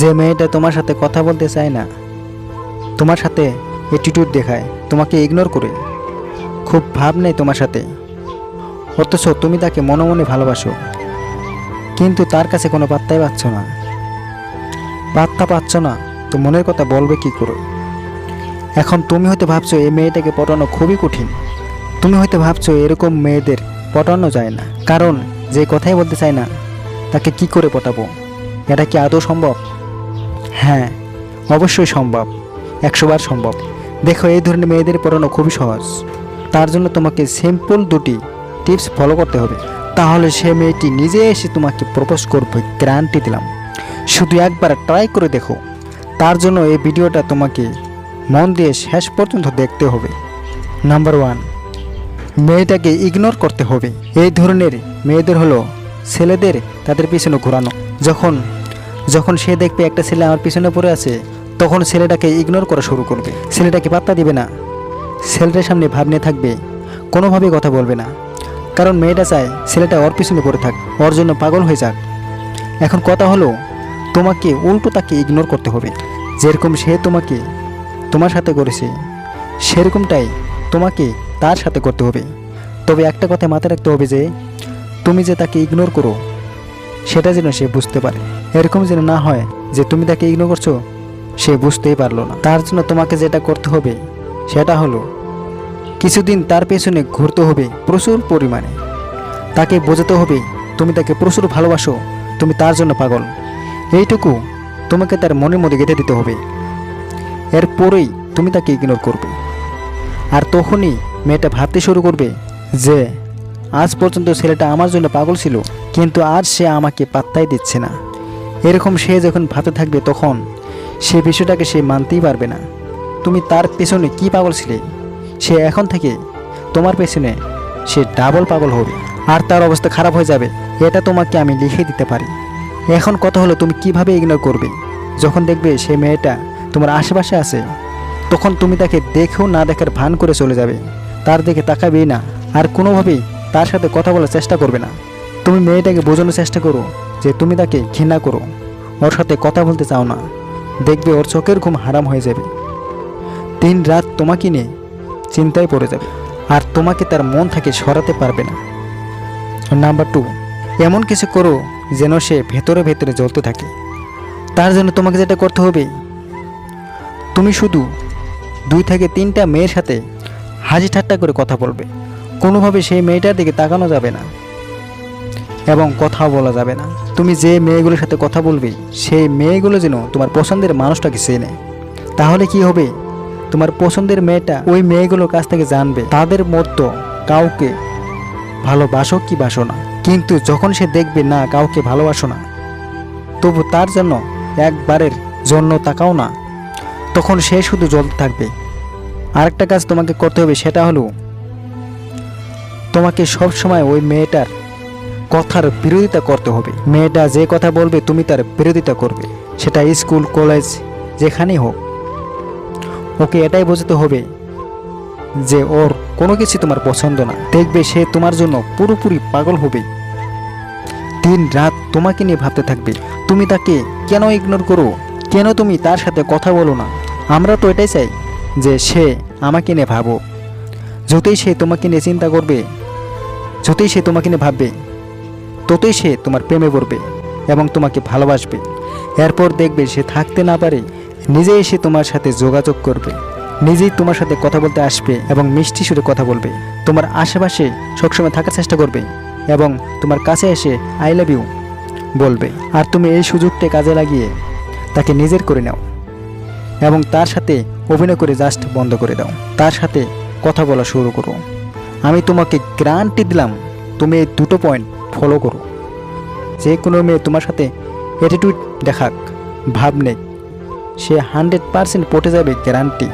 যে মেয়েটা তোমার সাথে কথা বলতে চায় না, তোমার সাথে অ্যাটিটিউড দেখায়, তোমাকে ইগনোর করে। খুব ভাব নেই তোমার সাথে। অথচ তুমি তাকে মনে মনে ভালোবাসো। কিন্তু তার কাছে কোনো পাত্তাই পাচ্ছ না। পাত্তা পাচ্ছ না, তো মনের কথা বলবে কি করে? এখন তুমি হয়তো ভাবছ এই মেয়েটাকে পটানো খুবই কঠিন। তুমি হয়তো ভাবছ এরকম মেয়েদের পটানো যায় না। কারণ যে কথাই বলতে চায় না, তাকে কি করে পটাবো? এটা কি আদৌ সম্ভব? হ্যাঁ অবশ্যই সম্ভব, একশোবার সম্ভব। দেখো, এই ধরনের মেয়েদের পড়ানো খুবই সহজ। তার জন্য তোমাকে সিম্পল দুটি টিপস ফলো করতে হবে। তাহলে সে মেয়েটি নিজে এসে তোমাকে প্রপোজ করবে গ্যারান্টি দিলাম। শুধু একবার ট্রাই করে দেখো। তার জন্য এই ভিডিওটা তোমাকে মন দিয়ে শেষ পর্যন্ত দেখতে হবে। নাম্বার ওয়ান মেয়েটাকে ইগনোর করতে হবে। এই ধরনের মেয়েদের হলো ছেলেদের তাদের পিছনে ঘোরানো। যখন যখন সে দেখবে একটা ছেলে আমার পিছনে পড়ে আছে, তখন ছেলেটাকে ইগনোর করা শুরু করবে। ছেলেটাকে পাত্তা দিবে না। ছেলেটার সামনে ভাব নিয়ে থাকবে, কোনোভাবেই কথা বলবে না। কারণ মেয়েটা চায় ছেলেটা ওর পিছনে পড়ে থাক, ওর জন্য পাগল হয়ে যাক। এখন কথা হলো, তোমাকে উল্টো তাকে ইগনোর করতে হবে। যেরকম সে তোমাকে তোমার সাথে করেছে, সেরকমটাই তোমাকে তার সাথে করতে হবে। তবে একটা কথা মাথায় রাখতে হবে যে, তুমি যে তাকে ইগনোর করো সেটা যেন সে বুঝতে পারে। এরকম যেন না হয় যে তুমি তাকে ইগনোর করছ, সে বুঝতেই পারল না। তার জন্য তোমাকে যেটা করতে হবে, সেটা হলো, কিছুদিন তার পেছনে ঘুরতে হবে প্রচুর পরিমাণে। তাকে বোঝাতে হবে, তুমি তাকে প্রচুর ভালোবাসো, তুমি তার জন্য পাগল। এইটুকু তোমাকে তার মনের মধ্যে গেঁথে দিতে হবে। এরপরেই তুমি তাকে ইগনোর করবে। আর তখনই মেয়েটা ভাবতে শুরু করবে যে আজ পর্যন্ত ছেলেটা আমার জন্য পাগল ছিল, কিন্তু আজ সে আমাকে পাত্তাই দিচ্ছে না। এরকম সে যখন ভাতে থাকবে তখন সে বিষয়টাকে সে মানতেই পারবে না। তুমি তার পেছনে কি পাগল ছিলে? সে এখন থেকে তোমার পেছনে সে ডাবল পাগল হবে, আর তার অবস্থা খারাপ হয়ে যাবে, এটা তোমাকে আমি লিখে দিতে পারি। এখন কথা হলো, তুমি কীভাবে ইগনোর করবে? যখন দেখবে সে মেয়েটা তোমার আশেপাশে আছে, তখন তুমি তাকে দেখেও না দেখার ভান করে চলে যাবে। তার দিকে তাকাবেই না, আর কোনোভাবেই তার সাথে কথা বলার চেষ্টা করবে না। তুমি মেয়েটাকে বোঝানোর চেষ্টা করো যে তুমি তাকে ঘৃণা করো। ওর সাথে কথা বলতে চাও না। দেখবে ওর চোখের ঘুম হারাম হয়ে যাবে। দিন রাত তোমাকে নিয়ে চিন্তায় পড়ে যাবে। আর তোমাকে তার মন থেকে সরাতে পারবে না। নাম্বার টু, এমন কিছু করো যেন সে ভেতরে ভেতরে জ্বলতে থাকে। তার জন্য তোমাকে যেটা করতে হবে, তুমি শুধু দুই থেকে তিনটা মেয়ের সাথে হাজি ঠাট্টা করে কথা বলবে। কোনোভাবে সেই মেয়েটার দিকে তাকানো যাবে না। এবং কথাও বলা যাবে না। তুমি যে মেয়েগুলোর সাথে কথা বলবে, সেই মেয়েগুলো যেন তোমার পছন্দের মানুষটাকে চেনে। তাহলে কি হবে? তোমার পছন্দের মেয়েটা ওই মেয়েগুলোর কাছ থেকে জানবে। তাদের মধ্যে কাউকে ভালোবাসো কি বাসো না। কিন্তু যখন সে দেখবে, না, কাউকে ভালোবাসো না, তবু তার জন্য একবারের জন্য তাকাও না, তখন সে শুধু জ্বলতে থাকবে। আরেকটা কাজ তোমাকে করতে হবে, সেটা হলো তোমাকে সব সময় ওই মেয়েটার কথার বিরোধিতা করতে হবে। মেয়েটা যে কথা বলবে, তুমি তার বিরোধিতা করবে। সেটা স্কুল, কলেজ, যেখানেই হোক। ওকে এটাই বোঝাতে হবে যে ওর কোনো কিছু তোমার পছন্দ না। দেখবে সে তোমার জন্য পুরোপুরি পাগল হবে। দিন রাত তোমাকে নিয়ে ভাবতে থাকবে, তুমি তাকে কেন ইগনোর করো? কেন তুমি তার সাথে কথা বলো না? আমরা তো এটাই চাই যে সে আমাকে নিয়ে ভাবো যতই সে তোমাকে নিয়ে চিন্তা করবে যতই সে তোমাকে নিয়ে ভাববে, ততই সে তোমার প্রেমে পড়বে এবং তোমাকে ভালোবাসবে। এরপর দেখবে সে থাকতে না পারে নিজে এসে তোমার সাথে যোগাযোগ করবে, নিজেই তোমার সাথে কথা বলতে আসবে এবং মিষ্টি সুরে কথা বলবে। তোমার আশেপাশে সবসময় থাকার চেষ্টা করবে এবং তোমার কাছে এসে আই লাভ ইউ বলবে। আর তুমি এই সুযোগটা কাজে লাগিয়ে তাকে নিজের করে নাও এবং তার সাথে অভিনয় করে জাস্ট বন্ধ করে দাও। তার সাথে কথা বলা শুরু করো। আমি তোমাকে গ্যারান্টি দিলাম তুমি এই দুটো পয়েন্ট ফলো করো। যে কোনো মেয়ে তোমার সাথে অ্যাটিটিউড দেখাক, ভাব নেই সে হান্ড্রেড পারসেন্ট পটে যাবে গ্যারান্টি